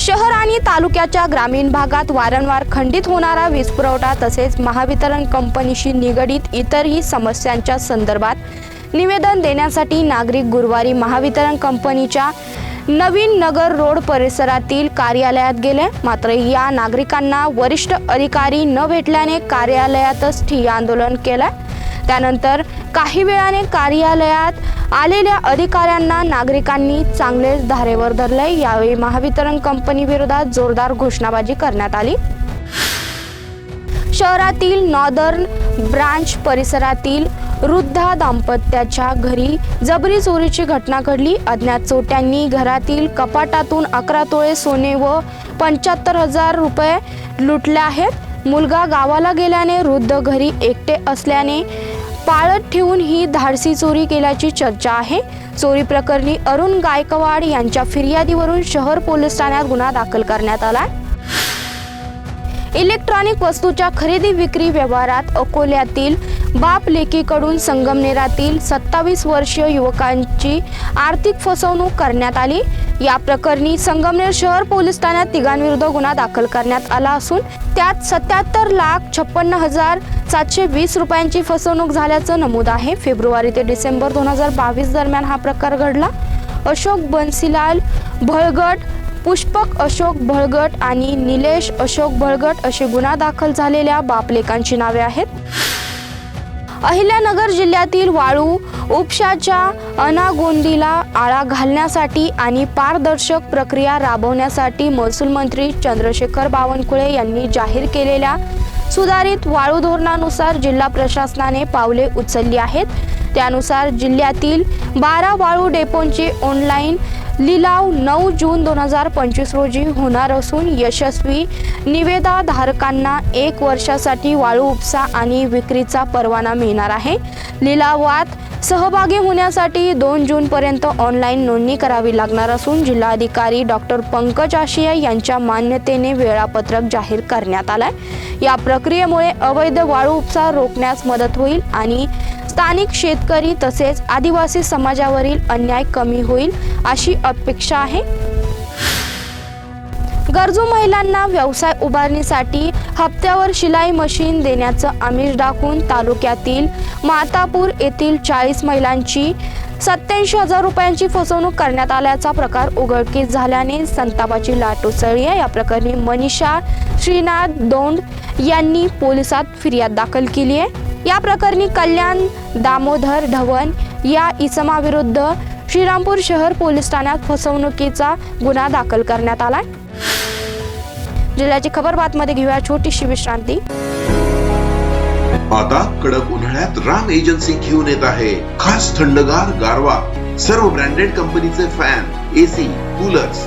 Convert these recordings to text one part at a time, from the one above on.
शहर आणि तालुक्याच्या ग्रामीण भागात वारंवार खंडित होणारा वीज पुरवठा तसेच महावितरण कंपनीशी निगडीत इतरही समस्यांच्या संदर्भात निवेदन देण्यासाठी नागरिक गुरुवारी महावितरण कंपनीच्या नवीन नगर रोड परिसरातील कार्यालयात गेले. मात्र या नागरिकांना वरिष्ठ अधिकारी न भेटल्याने कार्यालयातच ठिय्या आंदोलन केलं. त्यानंतर काही वेळाने कार्यालयात आलेल्या अधिकाऱ्यांना नागरिकांनी चांगलेच धारेवर धरले यावेळी महावितरण कंपनी विरोधात जोरदार घोषणाबाजी करण्यात आली. शहरातील नॉर्दर्न ब्रांच परिसरातील वृद्धा दाम्पत्याच्या घरी जबरी चोरीची घटना घडली. अज्ञात चोट्यांनी घरातील कपाटातून अकरा तोळे सोने व पंच्याहत्तर हजार रुपये लुटले आहेत. मुलगा गावाला गेल्याने वृद्ध घरी एकटे असल्याने पाळत ठेवून ही धाडसी चोरी केल्याची चर्चा आहे. चोरी प्रकरणी अरुण गायकवाड यांच्या फिर्यादीवरून शहर पोलीस ठाण्यात गुन्हा दाखल करण्यात आला इलेक्ट्रॉनिक वस्तूच्या खरेदी विक्री व्यवहारात अकोल्यातील बाप लेकीकडून संगमनेरातील सत्तावीस वर्षीय युवकांची आर्थिक फसवणूक करण्यात आली. या प्रकरणी संगमनेर शहर पोलीस ठाण्यात तिघांविरुद्ध गुन्हा दाखल करण्यात आला असून त्यात सत्याहत्तर लाख छप्पन्न हजार सातशे वीस रुपयांची फसवणूक झाल्याचं नमूद आहे. फेब्रुवारी ते डिसेंबर दोन हजार बावीस दरम्यान हा प्रकार घडला. अशोक बन्सीलाल भळगट पुष्पक अशोक भळगट आणि निलेश अशोक भळगट असे गुन्हा दाखल झालेल्या बापलेकांची नावे आहेत. अहिल्यानगर जिल्ह्यातील वाळू उपशाच्या अनागोंदीला आळा घालण्यासाठी आणि पारदर्शक प्रक्रिया राबवण्यासाठी महसूल मंत्री चंद्रशेखर बावनकुळे यांनी जाहीर केलेल्या सुधारित वाळू धोरणानुसार जिल्हा प्रशासनाने पावले उचलली आहेत. त्यानुसार जिल्ह्यातील बारा वाळू डेपोंचे ऑनलाईन लिलाव नऊ जून दोन हजार पंचवीस रोजी होणार असून यशस्वी निवेदाधारकांना एक वर्षासाठी वाळू उपसा आणि विक्रीचा परवाना मिळणार आहे. लिलावात सहभागी होण्यासाठी दोन जूनपर्यंत ऑनलाईन नोंदणी करावी लागणार असून जिल्हाधिकारी डॉक्टर पंकज आशिया यांच्या मान्यतेने वेळापत्रक जाहीर करण्यात आलाय. या प्रक्रियेमुळे अवैध वाळू उपसा रोखण्यास मदत होईल आणि स्थानिक शेतकरी तसेच आदिवासी समाजावरील अन्याय कमी होईल अशी अपेक्षा आहे. गरजू महिलांना व्यवसाय उभारणीसाठी हप्त्यावर शिलाई मशीन देण्याचं आमिष दाखवून तालुक्यातील मातापूर येथील चाळीस महिलांची सत्याऐंशी हजार रुपयांची फसवणूक करण्यात आल्याचा प्रकार उघडकीस झाल्याने संतापाची लाट उसळली आहे. या प्रकरणी मनीषा श्रीनाथ दोंड यांनी पोलिसात फिर्याद दाखल केली आहे. या प्रकरणी कल्याण दामोदर ढवण या इसमाविरुद्ध श्रीरामपूर शहर पोलीस ठाण्यात फसवणुकीचा गुन्हा दाखल करण्यात आला जिल्ह्याची खबर बातमध्ये घेऊया. छोटीशी विश्रांती. आता कडक उन्हाळ्यात राम एजन्सी घेऊन येत आहे. खास थंडगार गारवा. सर्व ब्रँडेड कंपनीचे फॅन एसी कूलर्स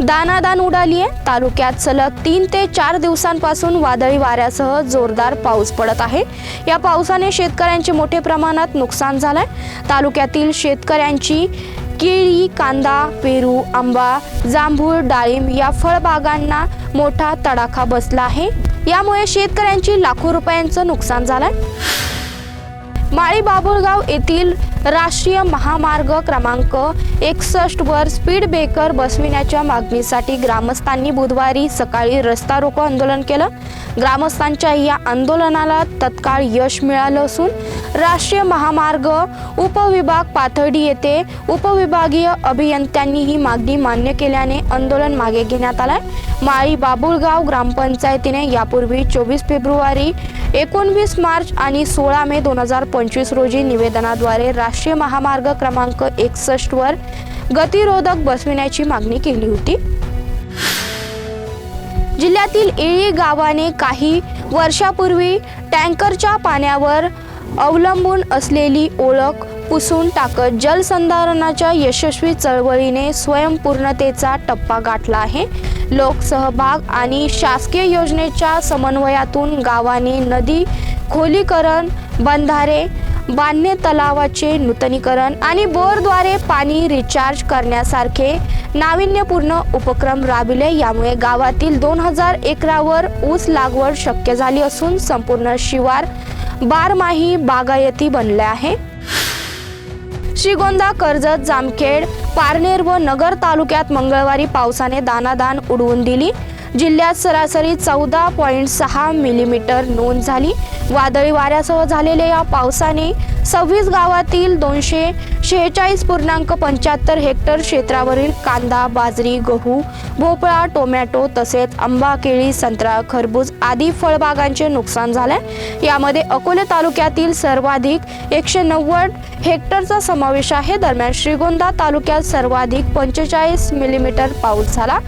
दानादान उडाली आहे तालुक्यात सलग तीन ते चार दिवसांपासून वादळी वाऱ्यासह जोरदार पाऊस पडत आहे. या पावसाने शेतकऱ्यांचे मोठे प्रमाणात नुकसान झालंय. तालुक्यातील शेतकऱ्यांची केळी कांदा पेरू आंबा जांभूळ डाळिंब या फळबागांना मोठा तडाखा बसला आहे. यामुळे शेतकऱ्यांची लाखो रुपयांचं नुकसान झालंय. माळी बाबुळगाव येथील राष्ट्रीय महामार्ग क्रमांक एकसष्ट वर स्पीड ब्रेकर बसविण्याच्या मागणीसाठी ग्रामस्थांनी बुधवारी सकाळी रस्ता रोको आंदोलन केलं. ग्रामस्थांच्या या आंदोलनाला तत्काळ यश मिळालं असून राष्ट्रीय महामार्ग उपविभाग पाथर्डी येथे उपविभागीय अभियंत्यांनी ही मागणी मान्य केल्याने आंदोलन मागे घेण्यात आलंय. माळी बाबुळगाव ग्रामपंचायतीने यापूर्वी चोवीस फेब्रुवारी एकोणवीस मार्च आणि सोळा मे दोन हजार पंचवीस रोजी निवेदनाद्वारे राष्ट्रीय महामार्ग क्रमांक एकसष्टवर गतिरोधक बसविण्याची मागणी केली होती. जिल्ह्यातील एळी गावाने काही वर्षापूर्वी टँकरच्या पाण्यावर अवलंबून असलेली ओळख पुसून टाकत जलसंधारणाच्या यशस्वी चळवळीने स्वयंपूर्णतेचा टप्पा गाठला आहे. लोकसहभाग आणि शासकीय योजनेच्या समन्वयातून गावाने नदी खोलीकरण बंधारे बांधणे तलावाचे नूतनीकरण आणि बोरद्वारे पाणी रिचार्ज करण्यासारखे नाविन्यपूर्ण उपक्रम राबविले. यामुळे गावातील दोन हजार एकरावर ऊस लागवड शक्य झाली असून संपूर्ण शिवार बारमाही बागायती बनले आहे. श्रीगोंदा कर्जत जामखेड पारनेर व नगर तालुक्यात मंगळवारी पावसाने दानादान उडवून दिली. जिल्ह्यात सरासरी चौदा पॉईंट सहा मिलीमीटर नोंद झाली. वादळी वाऱ्यासह झालेल्या या पावसाने सव्वीस गावातील दोनशे शेहेचाळीस पूर्णांक पंच्याहत्तर हेक्टर क्षेत्रावरील कांदा बाजरी गहू भोपळा टोमॅटो तसेच आंबा केळी संत्रा खरबूज आदी फळबागांचे नुकसान झाले यामध्ये अकोले तालुक्यातील सर्वाधिक एकशे नव्वद हेक्टरचा समावेश आहे. दरम्यान श्रीगोंदा तालुक्यात सर्वाधिक पंचेचाळीस मिलीमीटर पाऊस झाला.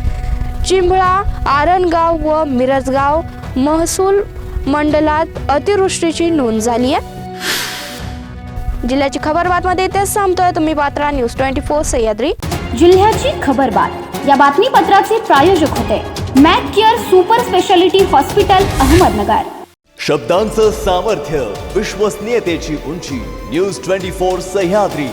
चिंबळा आरणगाव व मिरजगाव महसूल मंडलात अतिवृष्टीची नोंद झाली आहे. जिल्ह्याची खबर बातमध्ये इथेच थांबतोय तुम्ही पात्रा न्यूज ट्वेंटी फोर सह्याद्री. जिल्ह्याची खबरबात या बातमीपत्राचे प्रायोजक होते. Mac care super speciality hospital Ahmednagar. शब्दांचं सामर्थ्य विश्वसनीयतेची उंची. News twenty four Sahyadri.